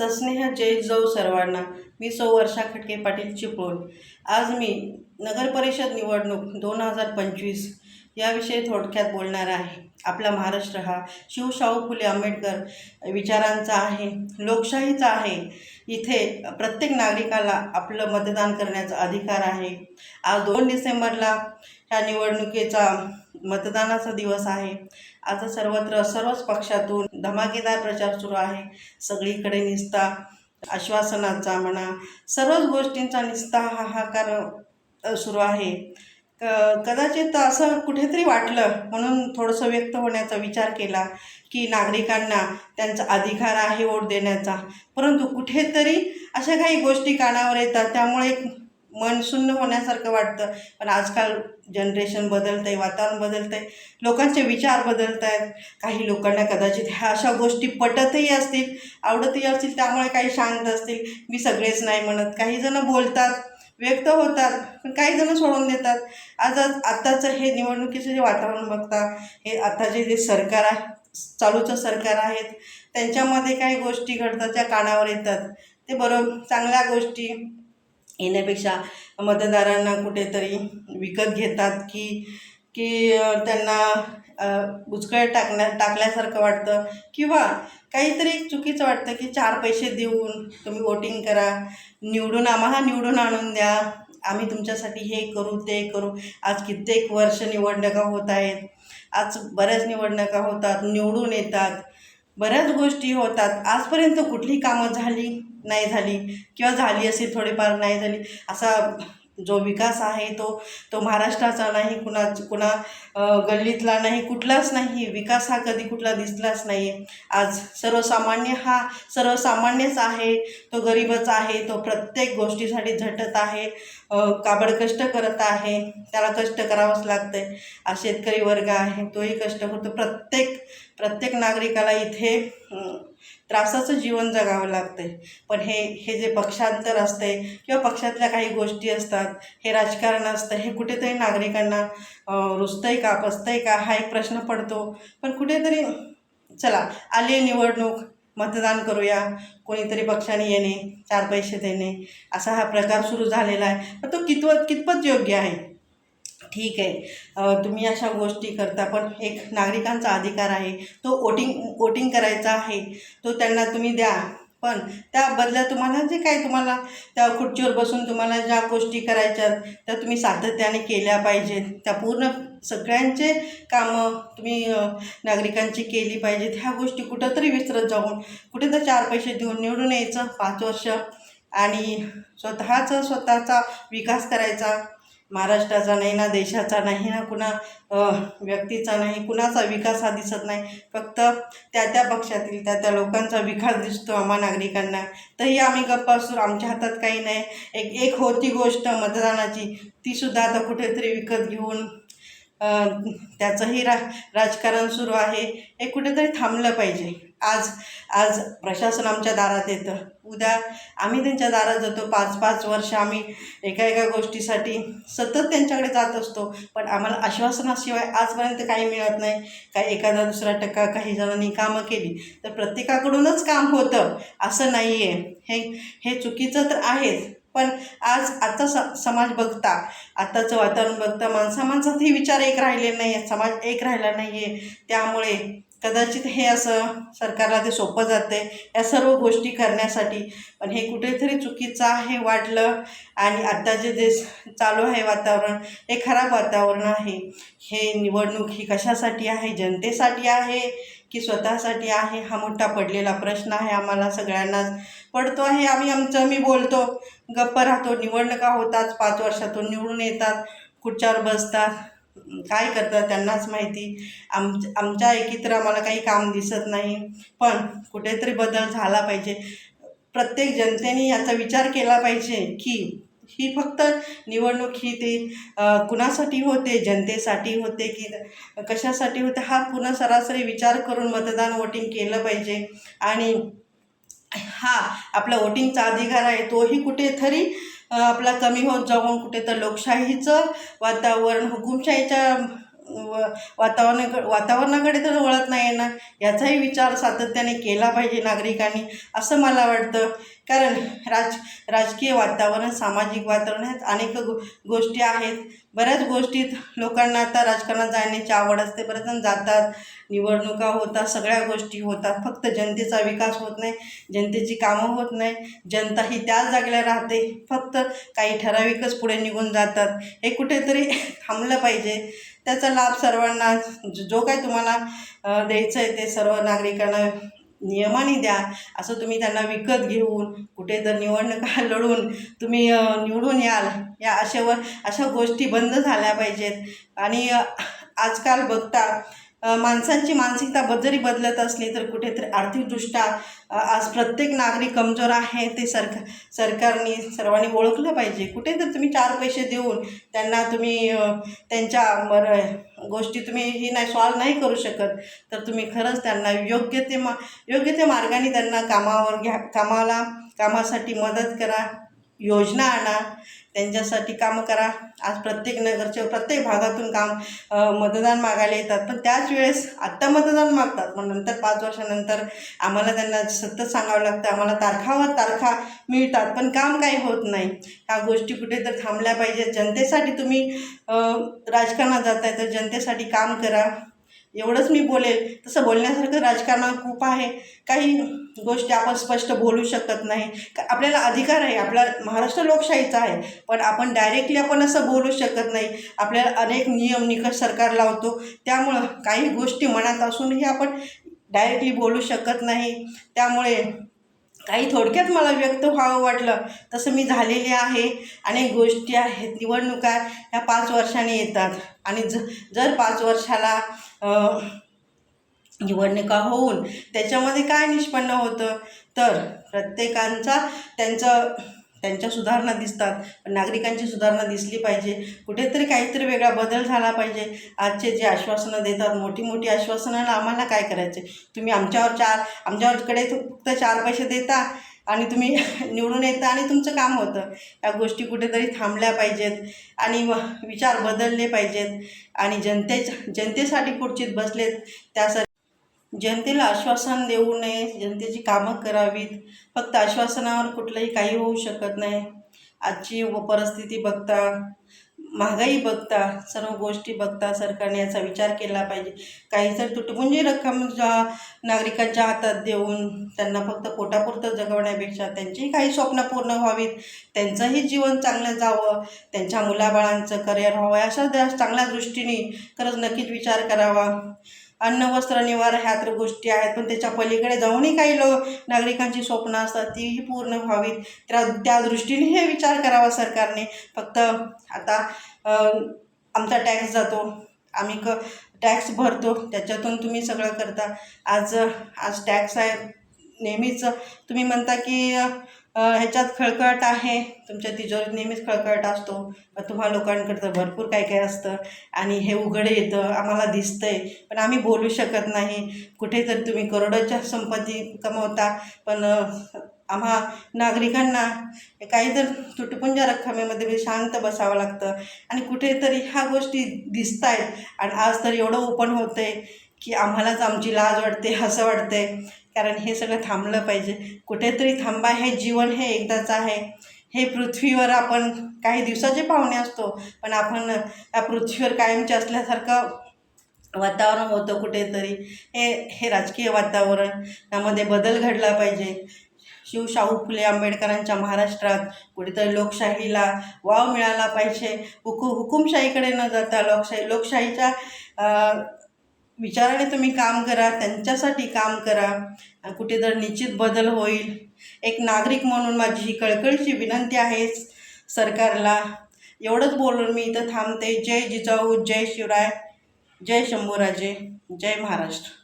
सस्नेह जय जव सर्वांना. मी सौ वर्षा खटके पाटील चिपळूण. आज मी नगर परिषद निवडणूक दोन हजार पंचवीस याविषयी थोडक्यात बोलणार आहे. आपला महाराष्ट्र हा शिवशाहू फुले आंबेडकर विचारांचा आहे लोकशाहीचा आहे. इथे प्रत्येक नागरिकाला आपलं मतदान करण्याचा अधिकार आहे. आज दोन डिसेंबरला ह्या निवडणुकीचा मतदानाचा दिवस आहे. आता सर्वत्र सर्वच पक्षातून धमाकेदार प्रचार सुरू आहे. सगळीकडे निस्ता आश्वासनाचा म्हणा सर्वच गोष्टींचा निस्ता हाहाकार सुरू आहे. कदाचित असं कुठेतरी वाटलं म्हणून थोडंसं व्यक्त होण्याचा विचार केला की नागरिकांना त्यांचा अधिकार आहे वोट देण्याचा. परंतु कुठेतरी अशा काही गोष्टी कानावर येतात त्यामुळे एक मन शून्य होण्यासारखं वाटतं. पण आजकाल जनरेशन बदलतं आहे वातावरण बदलतं आहे लोकांचे विचार बदलत आहेत काही लोकांना कदाचित ह्या अशा गोष्टी पटतही असतील आवडतही असतील त्यामुळे काही शांत असतील. मी सगळेच नाही म्हणत. काही जणं बोलतात व्यक्त होतात पण काही जण सोडून देतात. आज आज आत्ताचं हे निवडणुकीचं जे वातावरण बघता हे आताचे जे सरकार आहे चालूचं सरकार आहेत त्यांच्यामध्ये काही गोष्टी घडतात ज्या कानावर येतात. ते बरोबर चांगल्या गोष्टी येण्यापेक्षा मतदारांना कुठेतरी विकत घेतात की की त्यांना अ, बुचकळ टाकण्या टाकल्यासारखं वाटतं. किंवा काहीतरी चुकीचं वाटतं की चार पैसे देऊन तुम्ही वोटिंग करा. निवडून आम्हाला निवडून आणून द्या. आम्ही तुमच्यासाठी हे करू ते करू. आज कित्येक वर्ष निवडणुका होत आहेत. आज बऱ्याच निवडणुका होतात निवडून येतात. बऱ्याच गोष्टी होतात. आजपर्यंत कुठली कामं झाली नाही झाली? किंवा झाली असेल थोडीफार नाही झाली? असा जो विकास आहे तो तो महाराष्ट्राचा नाही कुणा कुणा गल्लीतला नाही कुठलाच नाही विकास हा कधी कुठला दिसलाच नाही. आहे आज सर्वसामान्य हा सर्वसामान्यच आहे तो गरीबच आहे तो प्रत्येक गोष्टीसाठी झटत आहे काबड कष्ट करत आहे त्याला कष्ट करावंच लागतं आहे आज शेतकरी वर्ग आहे तोही कष्ट करतो. प्रत्येक प्रत्येक नागरिकाला इथे त्रासाचं जीवन जगावं लागतं आहे पण हे हे जे पक्षांतर असते किंवा पक्षातल्या काही गोष्टी असतात हे राजकारण असतं हे कुठेतरी नागरिकांना रुजतंय का पसतंय का हा एक प्रश्न पडतो. पण कुठेतरी चला आली आहे निवडणूक मतदान करूया कोणीतरी पक्षाने येणे चार पैसे देणे असा हा प्रकार सुरू झालेला आहे. पण तो कितवत कितपत योग्य आहे? ठीक आहे. तुम्ही अशा गोष्टी करता पण एक नागरिकांचा अधिकार आहे. तो वोटिंग वोटिंग करायचा आहे. तो त्यांना तुम्ही द्या. पण त्याबदल्या तुम्हाला जे काय तुम्हाला त्या खुर्चीवर बसून तुम्हाला ज्या गोष्टी करायच्या त्या तुम्ही सातत्याने केल्या पाहिजेत. त्या पूर्ण सगळ्यांचे कामं तुम्ही नागरिकांची केली पाहिजेत. ह्या गोष्टी कुठंतरी विसरत जाऊन कुठे तर चार पैसे देऊन निवडून यायचं पाच वर्ष. आणि स्वतःचा स्वतःचा विकास करायचा. महाराष्ट्राचा नाही ना देशाचा नाही ना कुणा व्यक्तीचा नाही कुणाचा विकास हा दिसत नाही. फक्त त्या त्या पक्षातील त्या त्या लोकांचा विकास दिसतो आम्हा नागरिकांना. तरी आम्ही गप्प असू आमच्या हातात काही नाही. एक एक होती गोष्ट मतदानाची तीसुद्धा आता कुठेतरी विकत घेऊन त्याचंही रा राजकारण सुरू आहे. हे कुठेतरी थांबलं पाहिजे. आज आज प्रशासन आमच्या दारात येतं. उद्या आम्ही त्यांच्या दारात जातो. पाच पाच वर्ष आम्ही एका एका गोष्टीसाठी सतत त्यांच्याकडे जात असतो. पण आम्हाला आश्वासनाशिवाय आजपर्यंत काही मिळत नाही. काही एखादा दुसरा टक्का काही जणांनी कामं केली तर प्रत्येकाकडूनच काम होतं. असं नाही आहे हे हे चुकीचं तर आहेच. पण आज आजचा स समाज बघता आत्ताचं वातावरण बघता माणसा माणसातही विचार एक राहिले नाही आहेत समाज एक राहिला नाही आहे त्यामुळे कदाचित हे असं सरकारला ते सोपं जाते. या सर्व गोष्टी करण्यासाठी. पण हे कुठेतरी चुकीचं आहे वाटलं आणि आत्ता जे जे चालू आहे वातावरण हे खराब वातावरण आहे. हे निवडणूक ही कशासाठी आहे? जनतेसाठी आहे की स्वतःसाठी आहे? हा मोठा पडलेला प्रश्न आहे. आम्हाला सगळ्यांनाच पडतो आहे. आम्ही आमचं मी बोलतो. गप्प राहतो. निवडणुका होतात. पाच वर्षातून निवडून येतात. खुर्च्यावर बसतात. काय करतात त्यांनाच माहिती. आम आमच्या एकी तर आम्हाला काही काम दिसत नाही. पण कुठेतरी बदल झाला पाहिजे. प्रत्येक जनतेने याचा विचार केला पाहिजे की ही फक्त निवडणूक ही ते कुणासाठी होते जनतेसाठी होते की कशासाठी होते हा पुन्हा सरासरी विचार करून मतदान वोटिंग केलं पाहिजे. आणि हा आपला वोटिंगचा अधिकार आहे तोही कुठेतरी आपला कमी होत जाऊन कुठे तर लोकशाहीचं वातावरण हुकुमशाहीच्या व वातावरण वातावरणाकडे तर वळत नाही ना. याचाही विचार सातत्याने केला पाहिजे नागरिकांनी असं मला वाटतं. कारण राज राजकीय वातावरण सामाजिक वातावरण ह्यात अनेक गो गोष्टी आहेत. बऱ्याच गोष्टीत लोकांना आता राजकारणात जाण्याची आवड असते. बरेच जण जातात निवडणुका होतात सगळ्या गोष्टी होतात. फक्त जनतेचा विकास होत नाही जनतेची कामं होत नाही. जनता ही त्याच जागेला राहते. फक्त काही ठराविकच पुढे निघून जातात. हे कुठेतरी थांबलं पाहिजे. त्याचा लाभ सर्वांना जो काय काही तुम्हाला द्यायचं आहे ते सर्व नागरिकांना नियमाने द्या. असं तुम्ही त्यांना विकत घेऊन कुठे जर निवडणुका लढून तुम्ही निवडून याल या अशावर अशा गोष्टी बंद झाल्या पाहिजेत. आणि आजकाल बघता माणसांची मानसिकता बद जरी बदलत असली तर कुठेतरी आर्थिकदृष्ट्या आज प्रत्येक नागरिक कमजोर आहे ते सरकार सरकारने सर्वांनी ओळखलं पाहिजे. कुठे तर तुम्ही चार पैसे देऊन त्यांना तुम्ही त्यांच्या मर गोष्टी तुम्ही ही नाही सॉल्व नाही करू शकत तर तुम्ही खरंच त्यांना योग्य ते मा योग्य त्या मार्गाने त्यांना कामावर घ्या कामाला कामासाठी मदत करा. योजना आणा. त्यांच्यासाठी कामं करा. आज प्रत्येक नगरच्या प्रत्येक भागातून काम मतदान मागायला येतात. पण त्याच वेळेस आत्ता मतदान मागतात. पण नंतर पाच वर्षानंतर आम्हाला त्यांना सतत सांगावं लागतं. आम्हाला तारखावर तारखा मिळतात. पण काम काही होत नाही. ह्या गोष्टी कुठे तर थांबल्या पाहिजेत. जनतेसाठी तुम्ही राजकारणात जाताय तर जनतेसाठी काम करा. एवढंच मी बोलेल. तसं बोलण्यासारखं राजकारण खूप आहे. काही गोष्टी आपण स्पष्ट बोलू शकत नाही. का आपल्याला अधिकार आहे. आपला महाराष्ट्र लोकशाहीचा आहे. पण आपण डायरेक्टली आपण असं बोलू शकत नाही. आपल्याला अनेक नियम निकष सरकार लावतो. त्यामुळं काही गोष्टी मनात असूनही आपण डायरेक्टली बोलू शकत नाही. त्यामुळे काही थोडक्यात मला व्यक्त व्हावं वाटलं तसं मी झालेले आहे. अनेक गोष्टी आहेत निवडणुका ह्या पाच वर्षाने येतात. आणि ज जर पाच वर्षाला निवडणुका होऊन त्याच्यामध्ये काय निष्पन्न होतं? तर प्रत्येकांचा त्यांचं त्यांच्या सुधारणा दिसतात. पण नागरिकांची सुधारणा दिसली पाहिजे. कुठेतरी काहीतरी वेगळा बदल झाला पाहिजे. आजचे जे आश्वासनं देतात मोठी मोठी आश्वासनाला आम्हाला काय करायचे? तुम्ही आमच्यावर चार आमच्याकडे फक्त चार पैसे देता आणि तुम्ही निवडून येता आणि तुमचं काम होतं. या गोष्टी कुठेतरी थांबल्या पाहिजेत आणि व विचार बदलले पाहिजेत आणि जनतेच्या जनतेसाठी खुर्चीत बसलेत. त्यासाठी जनतेला आश्वासन देऊ नये जनतेची कामं करावीत. फक्त आश्वासनावर कुठलंही काही होऊ शकत नाही. आजची व परिस्थिती बघता महागाई बघता सर्व गोष्टी बघता सरकारने याचा विचार केला पाहिजे. काही जर तुटपुंजी रक्कम ज्या नागरिकांच्या हातात देऊन त्यांना फक्त पोटापुरतं जगवण्यापेक्षा त्यांचीही काही स्वप्न पूर्ण व्हावीत. त्यांचंही जीवन चांगलं जावं. त्यांच्या मुलाबाळांचं करिअर व्हावं. अशा चांगल्या दृष्टीने खरंच नक्कीच विचार करावा. अन्न वस्त्र निवार ह्या तर गोष्टी आहेत. पण त्याच्या पलीकडे जाऊनही काही लोक नागरिकांची स्वप्न असतात तीही पूर्ण व्हावीत. त्या त्या दृष्टीने हे विचार करावा सरकारने. फक्त आता आमचा टॅक्स जातो. आम्ही क टॅक्स भरतो. त्याच्यातून तुम्ही सगळं करता. आज आज टॅक्स आहे. नेहमीच तुम्ही म्हणता की ह्याच्यात खळखळाट आहे. तुमच्या तिजोरीत नेहमीच खळखळाट असतो. पण तुम्हा लोकांकडे तर भरपूर काय काय असतं. आणि हे उघड येतं आम्हाला दिसतंय. पण आम्ही बोलू शकत नाही. कुठेतरी तुम्ही करोडोच्या संपत्ती कमवता. पण आम्हा नागरिकांना काही तर तुटपुंजा रक्कमेमध्ये शांत बसावं लागतं. आणि कुठेतरी ह्या गोष्टी दिसत आहेत आणि आज तर एवढं ओपन होतं आहे की आम्हालाच आमची लाज वाटते असं वाटते कारण हे सगळं थांबलं पाहिजे. कुठेतरी थांबा हे जीवन हे एकदाचं आहे. हे पृथ्वीवर आपण काही दिवसाचे पाहुणे असतो पण आपण या पृथ्वीवर कायमचे असल्यासारखं वातावरण होतं कुठेतरी. हे हे राजकीय वातावरण. यामध्ये बदल घडला पाहिजे. शिव शाहू फुले आंबेडकरांच्या महाराष्ट्रात कुठेतरी लोकशाहीला वाव मिळाला पाहिजे. हुकू हुकुमशाहीकडे न जाता लोकशाही लोकशाहीच्या विचाराने तुम्ही काम करा त्यांच्यासाठी काम करा. कुठे तर निश्चित बदल होईल. एक नागरिक म्हणून माझी ही कळकळीची विनंती आहे सरकारला. एवढंच बोलून मी इथं थांबते. जय जिजाऊ जय शिवराय जय शंभूराजे जय महाराष्ट्र.